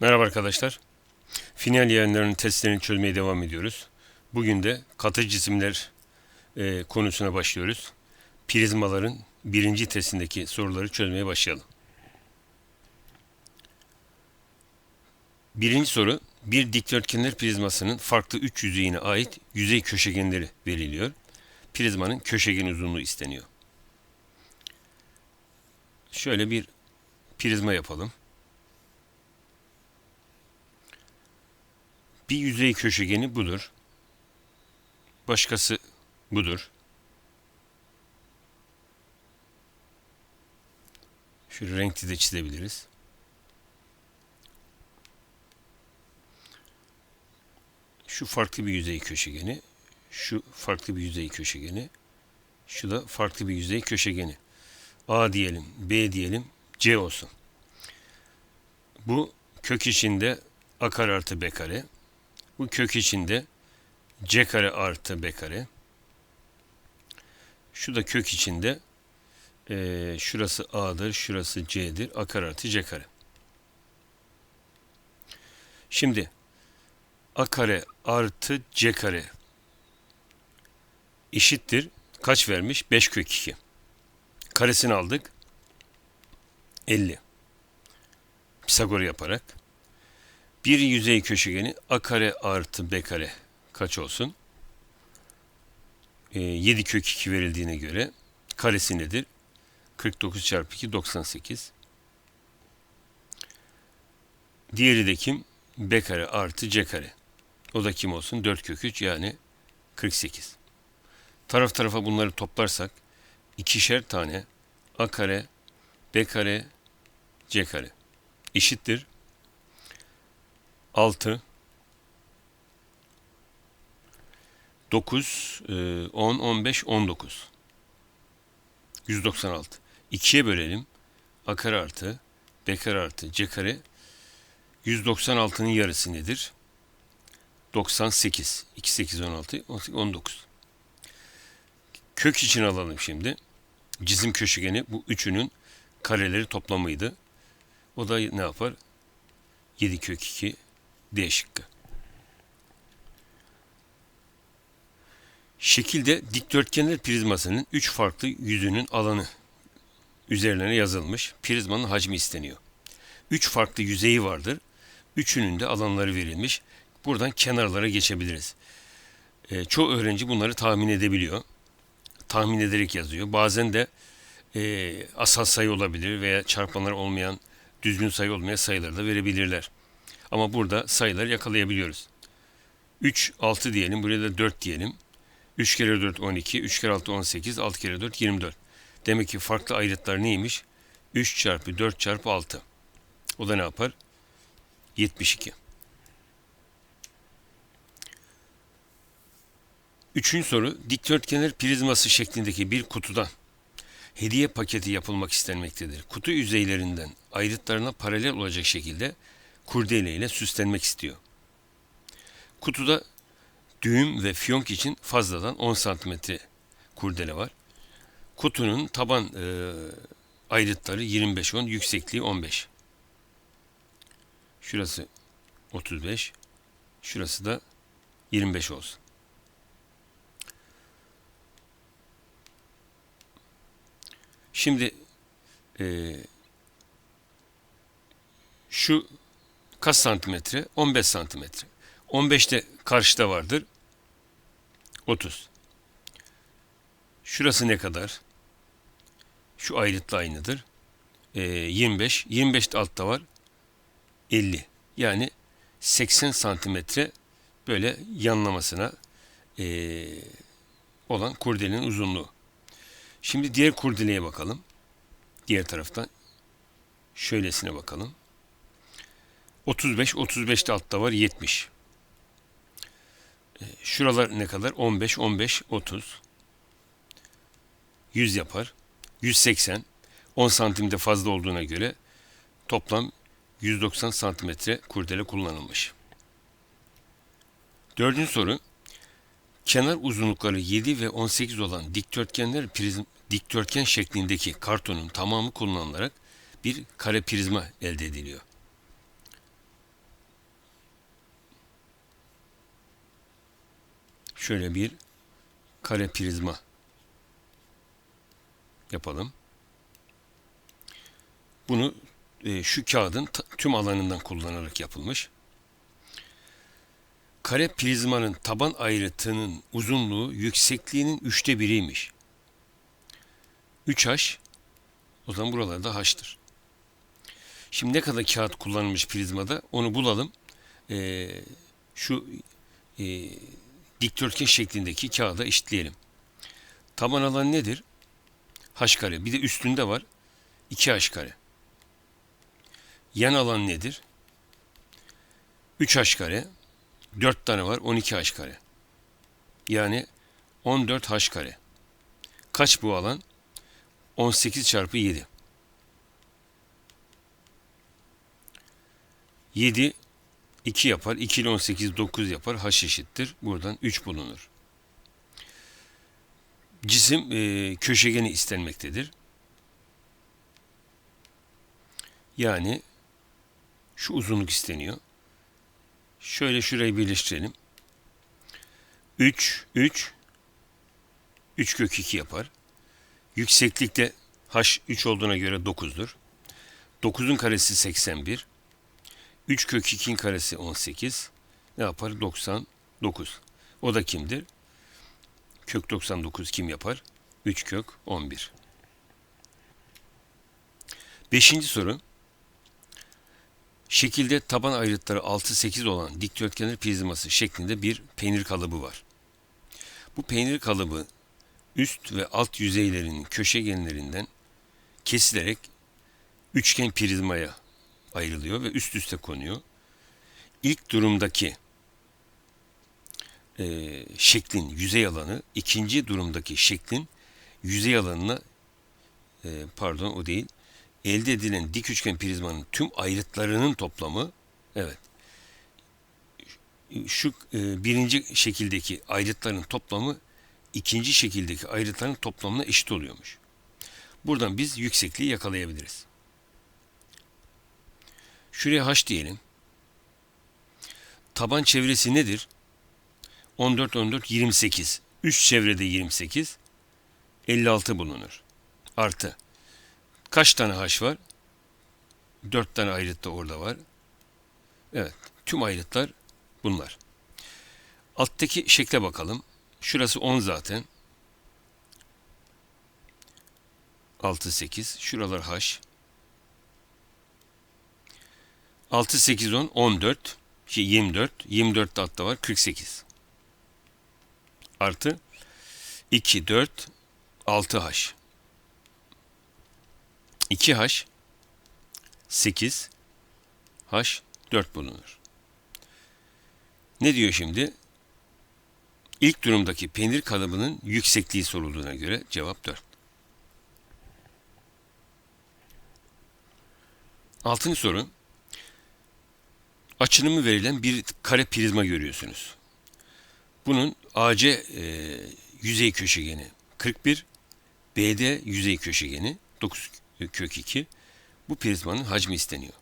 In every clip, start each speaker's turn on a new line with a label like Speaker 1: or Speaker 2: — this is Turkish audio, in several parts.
Speaker 1: Merhaba arkadaşlar. Final yayınlarının testlerini çözmeye devam ediyoruz. Bugün de katı cisimler e, konusuna başlıyoruz. Prizmaların birinci testindeki soruları çözmeye başlayalım. Birinci soru, bir dikdörtgenler prizmasının farklı üç yüzeyine ait yüzey köşegenleri veriliyor. Prizmanın köşegen uzunluğu isteniyor. Şöyle bir prizma yapalım. Bir yüzey köşegeni budur. Başkası budur. Şu renkli de çizebiliriz. Şu farklı bir yüzey köşegeni. Şu farklı bir yüzey köşegeni. Şu da farklı bir yüzey köşegeni. A diyelim, B diyelim, C olsun. Bu kök içinde a kare artı b kare. Bu kök içinde c kare artı b kare. Şu da kök içinde eee, şurası a'dır, şurası c'dir. a kare artı c kare. Şimdi a kare artı c kare eşittir. Kaç vermiş? 5 kök 2. Karesini aldık. 50. Pisagor yaparak bir yüzey köşegeni a kare artı b kare kaç olsun? Ee, 7 kök 2 verildiğine göre karesi nedir? 49 çarpı 2 98. Diğeri de kim? b kare artı c kare. O da kim olsun? 4 kök 3 yani 48. Taraf tarafa bunları toplarsak ikişer tane a kare, b kare, c kare eşittir 6 9 10 15 19 196 2'ye bölelim a kare artı b kare artı c kare 196'nın yarısı nedir? 98 2 8 16 19 Kök için alalım şimdi. Cizim köşegeni bu üçünün kareleri toplamıydı. O da ne yapar? 7 kök 2 D şıkkı. Şekilde dikdörtgenler prizmasının 3 farklı yüzünün alanı üzerlerine yazılmış. Prizmanın hacmi isteniyor. 3 farklı yüzeyi vardır. Üçünün de alanları verilmiş. Buradan kenarlara geçebiliriz. E, çoğu öğrenci bunları tahmin edebiliyor. Tahmin ederek yazıyor. Bazen de e, asal sayı olabilir veya çarpanlar olmayan, düzgün sayı olmayan sayıları da verebilirler. Ama burada sayıları yakalayabiliyoruz. 3, 6 diyelim. Buraya da 4 diyelim. 3 kere 4 12, 3 kere 6 18, 6 kere 4 24. Demek ki farklı ayrıtlar neymiş? 3 çarpı 4 çarpı 6. O da ne yapar? 72. Üçüncü soru, dikdörtgenler prizması şeklindeki bir kutudan hediye paketi yapılmak istenmektedir. Kutu yüzeylerinden ayrıtlarına paralel olacak şekilde kurdele ile süslenmek istiyor. Kutuda düğüm ve fiyonk için fazladan 10 santimetre kurdele var. Kutunun taban e, ayrıtları 25-10, yüksekliği 15. Şurası 35, şurası da 25 olsun. Şimdi e, şu kaç santimetre? 15 santimetre. 15 de karşıda vardır. 30. Şurası ne kadar? Şu ayrıtla aynıdır. E, 25. 25 de altta var. 50. Yani 80 santimetre böyle yanlamasına e, olan kurdelenin uzunluğu. Şimdi diğer kurdeleye bakalım. Diğer taraftan şöylesine bakalım. 35, 35 de altta var 70. E, Şuralar ne kadar? 15, 15, 30. 100 yapar. 180. 10 santimde fazla olduğuna göre toplam 190 santimetre kurdele kullanılmış. Dördüncü soru. Kenar uzunlukları 7 ve 18 olan dikdörtgenler prizm, dikdörtgen şeklindeki kartonun tamamı kullanılarak bir kare prizma elde ediliyor. Şöyle bir kare prizma yapalım. Bunu e, şu kağıdın tüm alanından kullanarak yapılmış. Kare prizmanın taban ayrıtının uzunluğu yüksekliğinin üçte biriymiş. 3H o zaman buralarda H'tır. Şimdi ne kadar kağıt kullanılmış prizmada onu bulalım. Ee, şu e, dikdörtgen şeklindeki kağıda eşitleyelim. Taban alan nedir? H kare. Bir de üstünde var. 2H kare. Yan alan nedir? 3H kare. 4 tane var. 12H kare. Yani 14H kare. Kaç bu alan? 18 çarpı 7. 7 2 yapar. 2 ile 18 9 yapar. H eşittir. Buradan 3 bulunur. Cisim e, köşegeni istenmektedir. Yani şu uzunluk isteniyor. Şöyle şurayı birleştirelim. 3 3 3 kök 2 yapar. Yükseklikte h 3 olduğuna göre 9'dur. 9'un karesi 81. 3 kök 2'nin karesi 18. Ne yapar? 99. O da kimdir? Kök 99 kim yapar? 3 kök 11. Beşinci soru. Şekilde taban ayrıtları 6-8 olan dikdörtgenler prizması şeklinde bir peynir kalıbı var. Bu peynir kalıbı üst ve alt yüzeylerinin köşegenlerinden kesilerek üçgen prizmaya ayrılıyor ve üst üste konuyor. İlk durumdaki e, şeklin yüzey alanı ikinci durumdaki şeklin yüzey alanına e, pardon o değil elde edilen dik üçgen prizmanın tüm ayrıtlarının toplamı evet şu e, birinci şekildeki ayrıtların toplamı ikinci şekildeki ayrıtların toplamına eşit oluyormuş. Buradan biz yüksekliği yakalayabiliriz. Şuraya h diyelim. Taban çevresi nedir? 14 14 28. Üst çevrede 28. 56 bulunur. Artı. Kaç tane h var? 4 tane ayrıt da orada var. Evet. Tüm ayrıtlar bunlar. Alttaki şekle bakalım. Şurası 10 zaten. 6 8. Şuralar h. 6 8 10 14. Şey 24. 24 de altta var 48. Artı 2 4 6 h. 2h 8 h 4 bulunur. Ne diyor şimdi? İlk durumdaki peynir kalıbının yüksekliği sorulduğuna göre cevap 4. Altıncı soru. Açınımı verilen bir kare prizma görüyorsunuz. Bunun AC e, yüzey köşegeni 41, BD yüzey köşegeni 9 kök 2. Bu prizmanın hacmi isteniyor.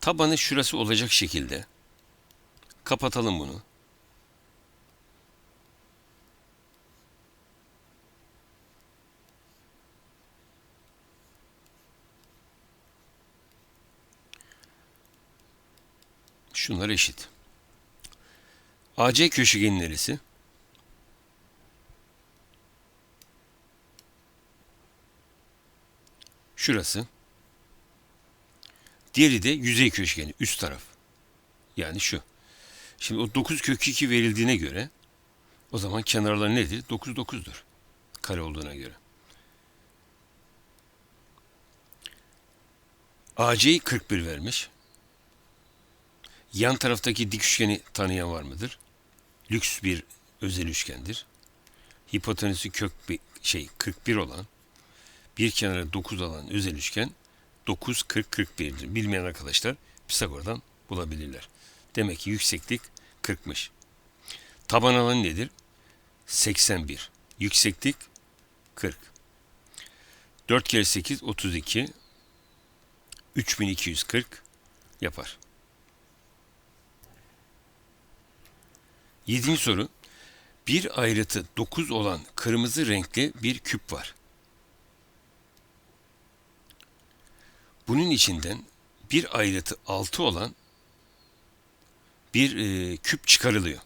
Speaker 1: Tabanı şurası olacak şekilde kapatalım bunu. Şunlar eşit. AC köşegenin neresi? Şurası. Diğeri de yüzey köşegeni üst taraf. Yani şu. Şimdi o 9 kök 2 verildiğine göre o zaman kenarlar nedir? 9 9'dur. Kare olduğuna göre. AC'yi 41 vermiş. Yan taraftaki dik üçgeni tanıyan var mıdır? Lüks bir özel üçgendir. Hipotenüsü kök bir şey 41 olan bir kenara 9 alan özel üçgen 9 40 41'dir. Bilmeyen arkadaşlar Pisagor'dan bulabilirler. Demek ki yükseklik 40'mış. Taban alan nedir? 81. Yükseklik 40. 4 kere 8 32 3240 yapar. Yedinci soru. Bir ayrıtı 9 olan kırmızı renkli bir küp var. Bunun içinden bir ayrıtı 6 olan bir e, küp çıkarılıyor.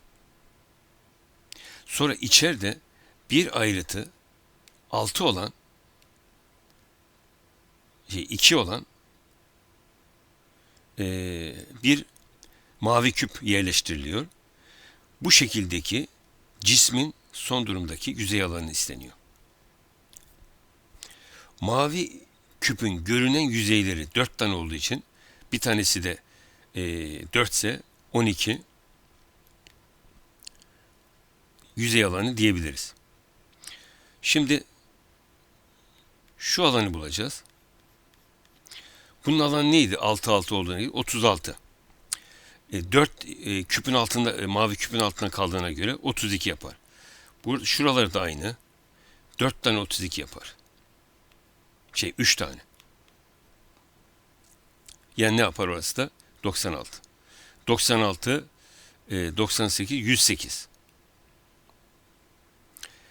Speaker 1: Sonra içeride bir ayrıtı 6 olan şey 2 olan e, bir mavi küp yerleştiriliyor. Bu şekildeki cismin son durumdaki yüzey alanı isteniyor. Mavi küpün görünen yüzeyleri 4 tane olduğu için bir tanesi de e, 4 ise 12 yüzey alanı diyebiliriz. Şimdi şu alanı bulacağız. Bunun alanı neydi? 6 6 olduğuna göre 36. E, 4 e, küpün altında e, mavi küpün altında kaldığına göre 32 yapar. Bu şuraları da aynı. 4 tane 32 yapar. Şey 3 tane. Yani ne yapar orası da? 96. 96 e, 98 108.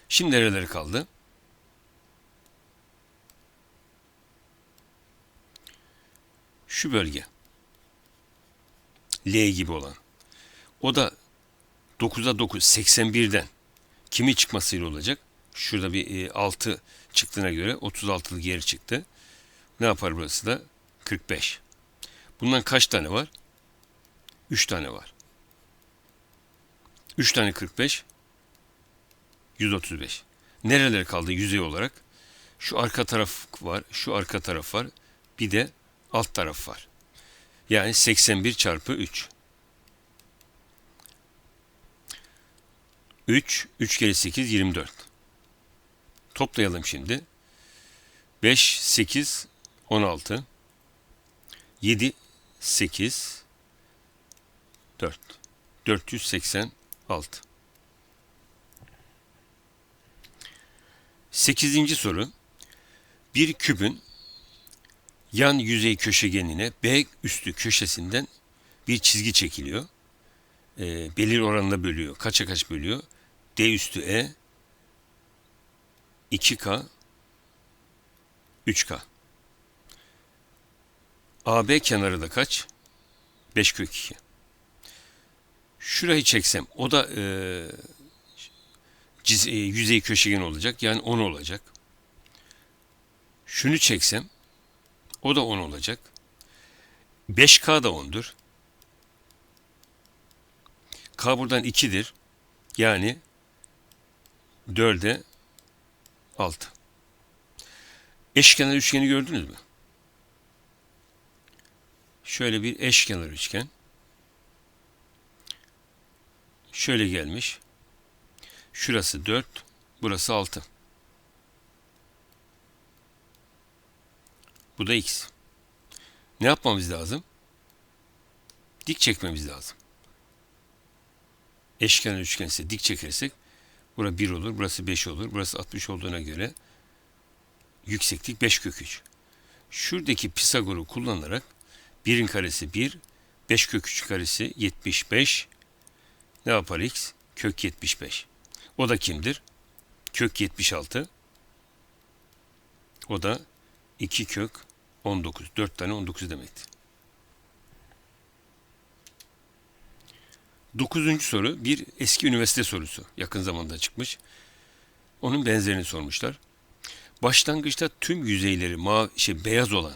Speaker 1: Şimdi nereleri kaldı? Şu bölge. L gibi olan. O da 9'a 9, 81'den kimi çıkmasıyla olacak? Şurada bir e, 6 çıktığına göre 36'lık geri çıktı. Ne yapar burası da? 45. Bundan kaç tane var? 3 tane var. 3 tane 45. 135. Nereler kaldı yüzey olarak? Şu arka taraf var, şu arka taraf var. Bir de alt taraf var. Yani 81 çarpı 3. 3, 3 kere 8, 24. Toplayalım şimdi. 5, 8, 16. 7, 8, 4. 486. Sekizinci soru. Bir kübün yan yüzey köşegenine B üstü köşesinden bir çizgi çekiliyor. E, belirli oranla bölüyor. Kaça kaç bölüyor? D üstü E 2K 3K. AB kenarı da kaç? 5 kök 2. Şurayı çeksem o da e, ciz, e, yüzey köşegen olacak. Yani 10 olacak. Şunu çeksem o da 10 olacak. 5K da 10'dur. K buradan 2'dir. Yani 4'e 6. Eşkenar üçgeni gördünüz mü? Şöyle bir eşkenar üçgen. Şöyle gelmiş. Şurası 4, burası 6. Bu da x. Ne yapmamız lazım? Dik çekmemiz lazım. Eşkenar üçgen ise dik çekersek burası 1 olur, burası 5 olur, burası 60 olduğuna göre yükseklik 5 kök 3. Şuradaki Pisagor'u kullanarak 1'in karesi 1, 5 kök 3 karesi 75. Ne yapar x? Kök 75. O da kimdir? Kök 76. O da 2 kök 19. 4 tane 19 demektir. Dokuzuncu soru bir eski üniversite sorusu. Yakın zamanda çıkmış. Onun benzerini sormuşlar. Başlangıçta tüm yüzeyleri mavi, şey, beyaz olan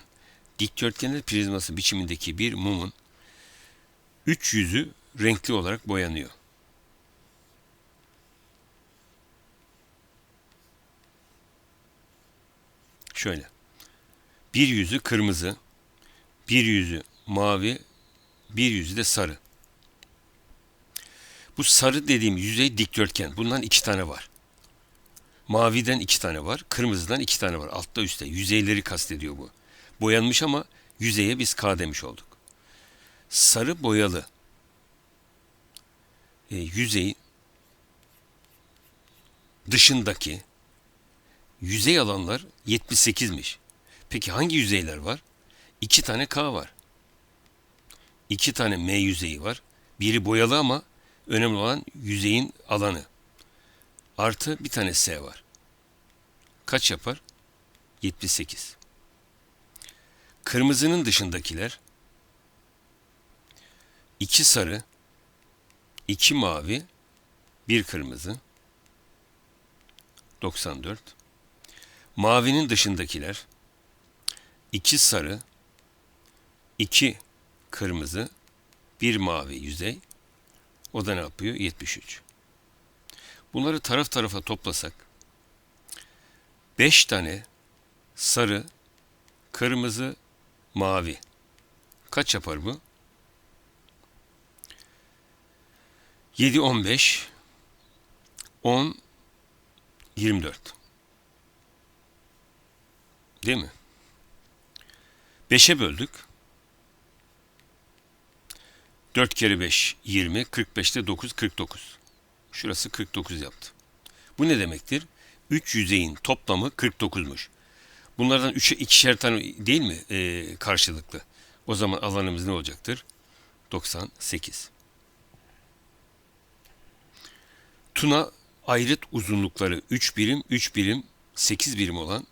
Speaker 1: dikdörtgenler prizması biçimindeki bir mumun üç yüzü renkli olarak boyanıyor. Şöyle. Bir yüzü kırmızı, bir yüzü mavi, bir yüzü de sarı. Bu sarı dediğim yüzey dikdörtgen. Bundan iki tane var. Maviden iki tane var. Kırmızıdan iki tane var. Altta üstte. Yüzeyleri kastediyor bu. Boyanmış ama yüzeye biz K demiş olduk. Sarı boyalı e, yüzey dışındaki yüzey alanlar 78'miş. Peki hangi yüzeyler var? İki tane K var. İki tane M yüzeyi var. Biri boyalı ama önemli olan yüzeyin alanı. Artı bir tane S var. Kaç yapar? 78. Kırmızının dışındakiler 2 sarı, 2 mavi, 1 kırmızı 94. Mavinin dışındakiler 2 sarı, 2 kırmızı, 1 mavi yüzey. O da ne yapıyor? 73. Bunları taraf tarafa toplasak 5 tane sarı, kırmızı, mavi. Kaç yapar bu? 7 15 10 24. Değil mi? 5'e böldük. 4 kere 5 20, 45'te 9 49. Şurası 49 yaptı. Bu ne demektir? 3 yüzeyin toplamı 49'muş. Bunlardan 3'e ikişer tane değil mi ee, karşılıklı? O zaman alanımız ne olacaktır? 98. Tuna ayrıt uzunlukları 3 birim, 3 birim, 8 birim olan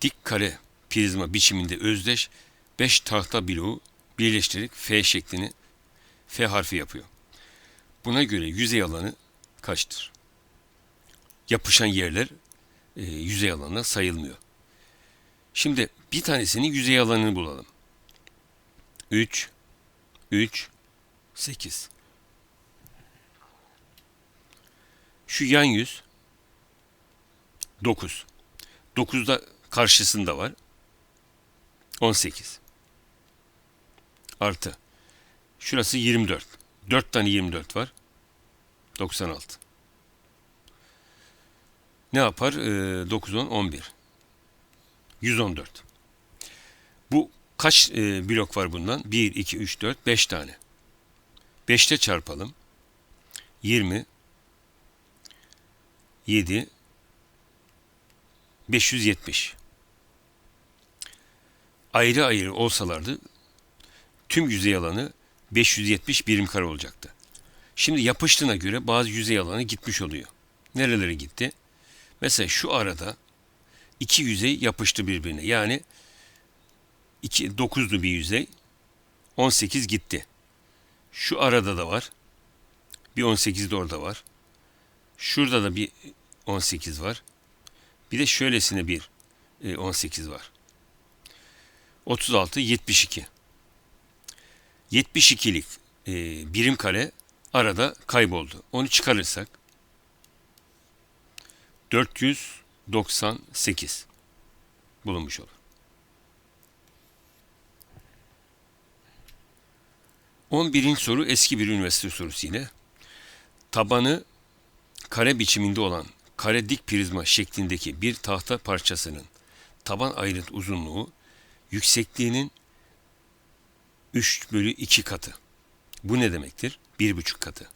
Speaker 1: dik kare prizma biçiminde özdeş 5 tahta bloğu birleştirerek F şeklini F harfi yapıyor. Buna göre yüzey alanı kaçtır? Yapışan yerler e, yüzey alanına sayılmıyor. Şimdi bir tanesinin yüzey alanını bulalım. 3, 3, 8. Şu yan yüz 9. 9'da karşısında var. 18. Artı. Şurası 24. 4 tane 24 var. 96. Ne yapar? Ee, 9, 10, 11. 114. Bu kaç e, blok var bundan? 1, 2, 3, 4, 5 tane. 5'te çarpalım. 20, 7, 570. Ayrı ayrı olsalardı tüm yüzey alanı 570 birim kare olacaktı. Şimdi yapıştığına göre bazı yüzey alanı gitmiş oluyor. Nerelere gitti? Mesela şu arada iki yüzey yapıştı birbirine. Yani 2, 9'lu bir yüzey 18 gitti. Şu arada da var. Bir 18 de orada var. Şurada da bir 18 var. Bir de şöylesine bir 18 var. 36, 72. 72'lik e, birim kare arada kayboldu. Onu çıkarırsak 498 bulunmuş olur. 11. soru eski bir üniversite sorusu yine. Tabanı kare biçiminde olan kare dik prizma şeklindeki bir tahta parçasının taban ayrıt uzunluğu yüksekliğinin 3 bölü 2 katı. Bu ne demektir? 1,5 katı.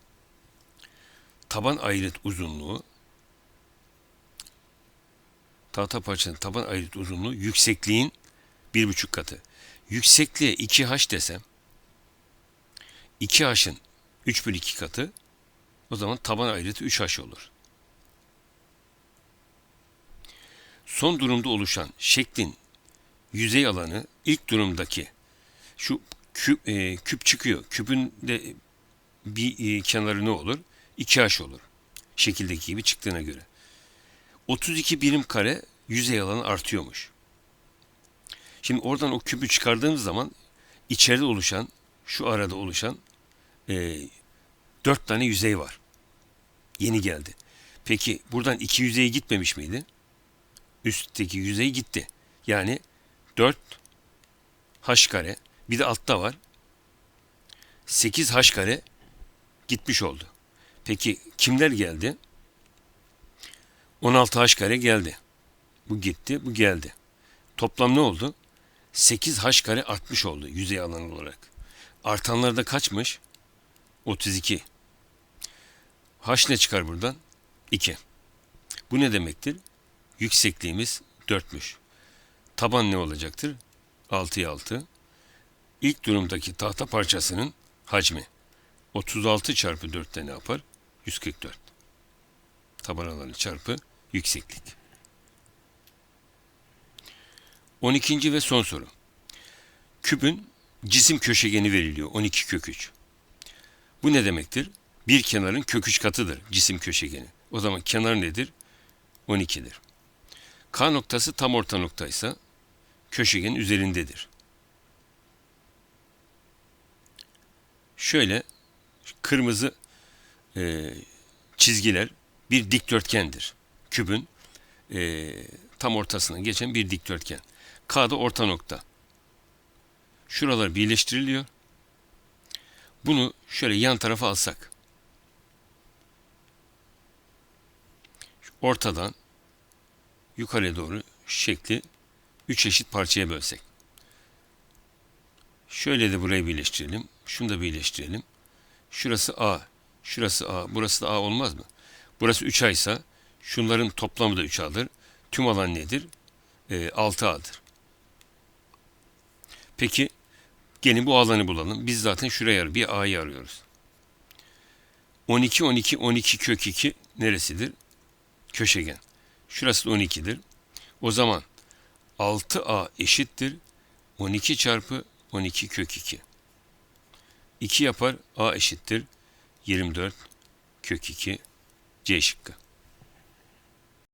Speaker 1: Taban ayrıt uzunluğu tahta parçanın taban ayrıt uzunluğu yüksekliğin 1,5 katı. Yüksekliğe 2h desem 2h'ın 3 bölü 2 katı o zaman taban ayrıtı 3h olur. Son durumda oluşan şeklin yüzey alanı ilk durumdaki şu küp, e, küp çıkıyor. Küpün de bir e, kenarı ne olur? 2h olur. Şekildeki gibi çıktığına göre. 32 birim kare yüzey alanı artıyormuş. Şimdi oradan o küpü çıkardığımız zaman içeride oluşan, şu arada oluşan e, 4 tane yüzey var. Yeni geldi. Peki buradan iki yüzey gitmemiş miydi? Üstteki yüzey gitti. Yani 4 h kare bir de altta var. 8 h kare gitmiş oldu. Peki kimler geldi? 16 h kare geldi. Bu gitti, bu geldi. Toplam ne oldu? 8 h kare artmış oldu yüzey alanı olarak. Artanlar da kaçmış? 32. H ne çıkar buradan? 2. Bu ne demektir? Yüksekliğimiz 4'müş. Taban ne olacaktır? 6'ya 6. İlk durumdaki tahta parçasının hacmi 36 çarpı 4'te ne yapar? 144. taban alanı çarpı yükseklik. 12. ve son soru. Küpün cisim köşegeni veriliyor 12 kök 3. Bu ne demektir? Bir kenarın kök 3 katıdır cisim köşegeni. O zaman kenar nedir? 12'dir. K noktası tam orta noktaysa köşegenin üzerindedir. Şöyle kırmızı e, çizgiler bir dikdörtgendir. Kübün e, tam ortasından geçen bir dikdörtgen. K da orta nokta. Şuralar birleştiriliyor. Bunu şöyle yan tarafa alsak. Ortadan yukarıya doğru şekli üç eşit parçaya bölsek. Şöyle de burayı birleştirelim. Şunu da birleştirelim. Şurası A. Şurası A. Burası da A olmaz mı? Burası 3A ise şunların toplamı da 3A'dır. Tüm alan nedir? E, 6A'dır. Peki gelin bu alanı bulalım. Biz zaten şuraya. Bir A'yı arıyoruz. 12, 12, 12 kök 2 neresidir? Köşegen. Şurası da 12'dir. O zaman 6A eşittir 12 çarpı 12 kök 2. 2 yapar A eşittir 24 kök 2 C şıkkı.